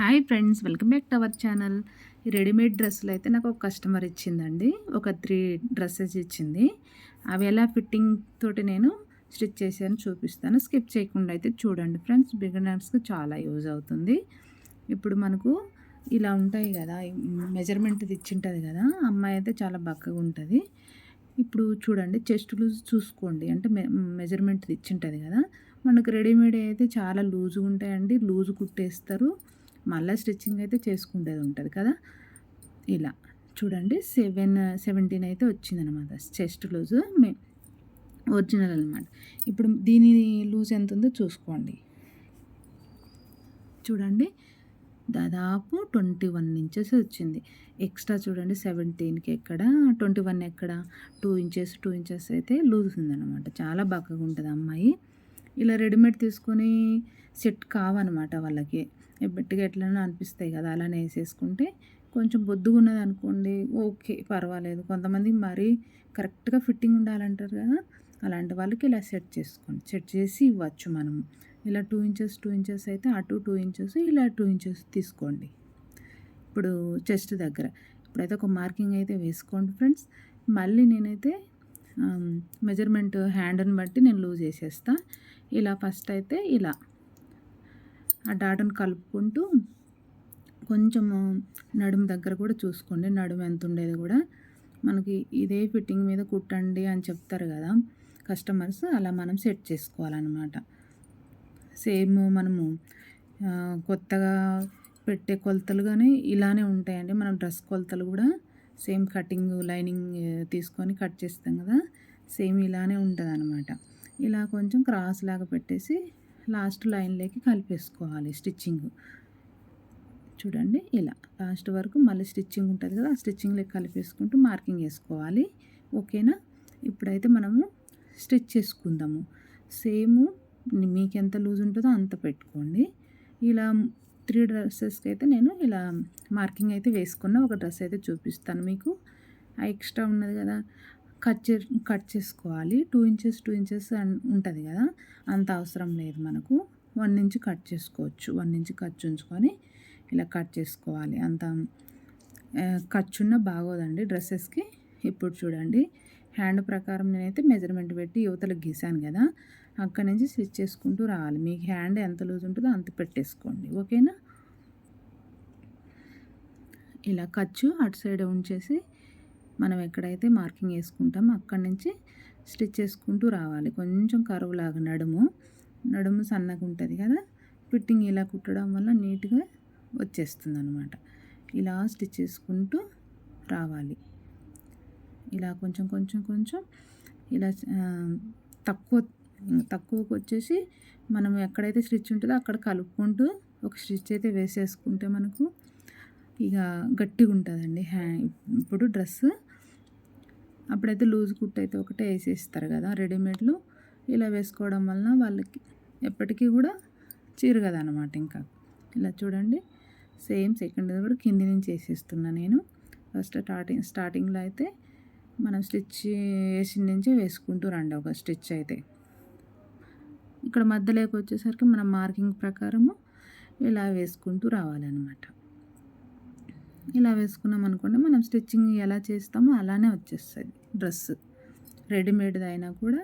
Hi friends welcome back to our channel. ఈ readymade డ్రెస్సులు అయితే నాకు ఒక కస్టమర్ ఇచ్చిందండి. ఒక త్రీ డ్రెస్సెస్ ఇచ్చింది. అవి ఎలా ఫిట్టింగ్ తోటి నేను స్టిచ్ చేశాను చూపిస్తాను. స్కిప్ చేయకుండా అయితే చూడండి ఫ్రెండ్స్. బిగినర్స్కి చాలా యూజ్ అవుతుంది. ఇప్పుడు మనకు ఇలా ఉంటాయి కదా మెజర్మెంట్ ఇచ్చింటుంది కదా అమ్మాయి అయితే చాలా బక్కగా ఉంటుంది. ఇప్పుడు చూడండి చెస్ట్ లూజ్ చూసుకోండి. అంటే మె మెజర్మెంట్ ఇచ్చింటుంది కదా. మనకు రెడీమేడ్ అయితే చాలా లూజ్గా ఉంటాయండి. లూజ్ కుట్టేస్తారు. మళ్ళీ స్టిచ్చింగ్ అయితే చేసుకునేది ఉంటుంది కదా? ఇలా. చూడండి సెవెన్ సెవెంటీన్ అయితే వచ్చిందనమాట చెస్ట్ లూజ్ మే ఒరిజినల్ అనమాట ఇప్పుడు దీని లూజ్ ఎంత ఉందో చూసుకోండి. చూడండి దాదాపు ట్వంటీ వన్ ఇంచెస్ వచ్చింది. ఎక్స్ట్రా చూడండి సెవెంటీన్కి ఎక్కడ ట్వంటీ వన్ ఎక్కడ? టూ ఇంచెస్ టూ ఇంచెస్ అయితే లూజ్ ఉందన్నమాట. చాలా బాగా ఉంటుంది అమ్మాయి. ఇలా రెడీమేడ్ తీసుకొని సెట్ కావన్నమాట వాళ్ళకి. బెట్టిగా ఎట్లనో అనిపిస్తాయి కదా అలానే వేసేసుకుంటే కొంచెం బొద్దుగా ఉన్నది అనుకోండి ఓకే పర్వాలేదు. కొంతమంది మరీ కరెక్ట్గా ఫిట్టింగ్ ఉండాలంటారు కదా అలాంటి వాళ్ళకి ఇలా సెట్ చేసుకోండి. సెట్ చేసి ఇవ్వచ్చు మనం ఇలా టూ ఇంచెస్ టూ ఇంచెస్ అయితే అటు టూ ఇంచెస్ ఇలా టూ ఇంచెస్ తీసుకోండి. ఇప్పుడు చెస్ట్ దగ్గర. ఇప్పుడైతే ఒక మార్కింగ్ అయితే వేసుకోండి ఫ్రెండ్స్. మళ్ళీ నేనైతే మెజర్మెంట్ హ్యాండ్ని బట్టి నేను లూజ్ చేసేస్తా ఇలా ఫస్ట్ అయితే ఇలా. ఆ డాటాను కలుపుకుంటూ కొంచెము నడుము దగ్గర కూడా చూసుకోండి. నడుము ఎంత ఉండేది కూడా మనకి ఇదే ఫిట్టింగ్ మీద కుట్టండి అని చెప్తారు కదా కస్టమర్స్ అలా మనం సెట్ చేసుకోవాలన్నమాట. సేమ్ మనము కొత్తగా పెట్టే కొలతలు కానీ ఇలానే ఉంటాయండి. మనం డ్రెస్ కొలతలు కూడా సేమ్ కటింగ్ లైనింగ్ తీసుకొని కట్ చేస్తాం కదా సేమ్ ఇలానే ఉంటుంది అనమాట ఇలా కొంచెం క్రాస్ లాగా పెట్టేసి లాస్ట్ లైన్లోకి కలిపేసుకోవాలి స్టిచ్చింగ్. చూడండి ఇలా. లాస్ట్ వరకు మళ్ళీ స్టిచ్చింగ్ ఉంటుంది కదా ఆ స్టిచ్చింగ్లోకి కలిపేసుకుంటూ మార్కింగ్ వేసుకోవాలి ఓకేనా? ఇప్పుడైతే మనము స్టిచ్ చేసుకుందాము. సేమ్ మీకు ఎంత లూజ్ ఉంటుందో అంత పెట్టుకోండి. ఇలా త్రీ డ్రెస్సెస్కి అయితే నేను ఇలా మార్కింగ్ అయితే వేసుకున్న ఒక డ్రెస్ అయితే చూపిస్తాను మీకు. ఆ ఎక్స్ట్రా ఉన్నది కదా కట్ చే కట్ చేసుకోవాలి. టూ ఇంచెస్ టూ ఇంచెస్ ఉంటుంది కదా? అంత అవసరం లేదు మనకు. వన్ ఇంచ్ కట్ చేసుకోవచ్చు. వన్ ఇంచ్ ఖర్చు ఉంచుకొని ఇలా కట్ చేసుకోవాలి. అంత ఖర్చున్న బాగోదండి డ్రెస్సెస్కి. ఇప్పుడు చూడండి. హ్యాండ్ ప్రకారం నేనైతే మెజర్మెంట్ పెట్టి యువతలకు గీసాను కదా? అక్కడి నుంచి స్టిచ్ చేసుకుంటూ రావాలి. మీకు హ్యాండ్ ఎంత లూజ్ ఉంటుందో అంత పెట్టేసుకోండి. ఓకేనా? ఇలా ఖర్చు అటు సైడ్ ఉంచేసి మనం ఎక్కడైతే మార్కింగ్ వేసుకుంటామో అక్కడి నుంచి స్టిచ్ చేసుకుంటూ రావాలి. కొంచెం కరువులాగా నడుము నడుము సన్నగా ఉంటుంది కదా? ఫిట్టింగ్ ఇలా కుట్టడం వల్ల నీట్గా వచ్చేస్తుంది అనమాట ఇలా స్టిచ్ చేసుకుంటూ రావాలి. ఇలా కొంచెం కొంచెం కొంచెం ఇలా తక్కువ తక్కువకు వచ్చేసి మనం ఎక్కడైతే స్టిచ్ ఉంటుందో అక్కడ కలుపుకుంటూ ఒక స్టిచ్ అయితే వేసేసుకుంటే మనకు ఇక గట్టిగా ఉంటుందండి హ్యా ఇప్పుడు డ్రెస్ అప్పుడైతే లూజ్ కుట్ అయితే ఒకటే వేసేస్తారు కదా రెడీమేడ్లు. ఇలా వేసుకోవడం వలన వాళ్ళకి ఎప్పటికీ కూడా చీరగదు అనమాట ఇంకా. ఇలా చూడండి సేమ్ సెకండ్ కూడా కింది నుంచి వేసేస్తున్నా నేను. ఫస్ట్ స్టార్టింగ్ స్టార్టింగ్లో అయితే మనం స్టిచ్ వేసిన నుంచి వేసుకుంటూ రండి ఒక స్టిచ్ అయితే. ఇక్కడ మధ్యలోకి వచ్చేసరికి మనం మార్కింగ్ ప్రకారము ఇలా వేసుకుంటూ రావాలన్నమాట. ఇలా వేసుకున్నాం అనుకోండి మనం స్టిచ్చింగ్ ఎలా చేస్తామో అలానే వచ్చేస్తుంది డ్రెస్. రెడీమేడ్ అయినా కూడా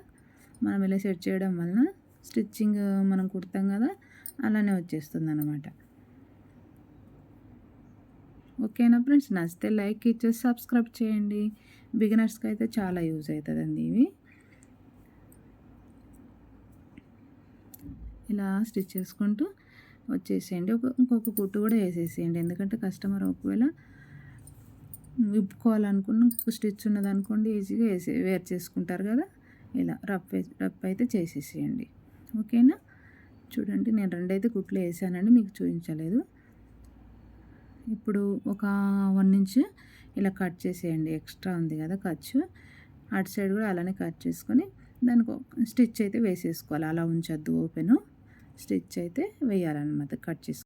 మనం ఇలా సెట్ చేయడం వలన స్టిచ్చింగ్ మనం కుడతాం కదా అలానే వచ్చేస్తుంది అనమాట ఓకేనా ఫ్రెండ్స్? నచ్చితే లైక్ ఇచ్చేసి సబ్స్క్రైబ్ చేయండి. బిగినర్స్కి అయితే చాలా యూజ్ అవుతుందండి ఇవి. ఇలా స్టిచ్ చేసుకుంటూ వచ్చేసేయండి. ఒక ఇంకొక కుట్టు కూడా వేసేసేయండి. ఎందుకంటే కస్టమర్ ఒకవేళ విప్పుకోవాలనుకున్న స్టిచ్ ఉన్నదనుకోండి ఈజీగా వేసే వేర్ చేసుకుంటారు కదా. ఇలా రఫ్ రఫ్ అయితే చేసేసేయండి. ఓకేనా? చూడండి నేను రెండైతే కుట్లు వేసానండి మీకు చూపించలేదు. ఇప్పుడు ఒక వన్ ఇంచ్ ఇలా కట్ చేసేయండి. ఎక్స్ట్రా ఉంది కదా ఖర్చు. అటు సైడ్ కూడా అలానే కట్ చేసుకొని దానికి స్టిచ్ అయితే వేసేసుకోవాలి. అలా ఉంచొద్దు ఓపెను. స్టిచ్ అయితే వేయాలన్నమాట కట్ చేసుకో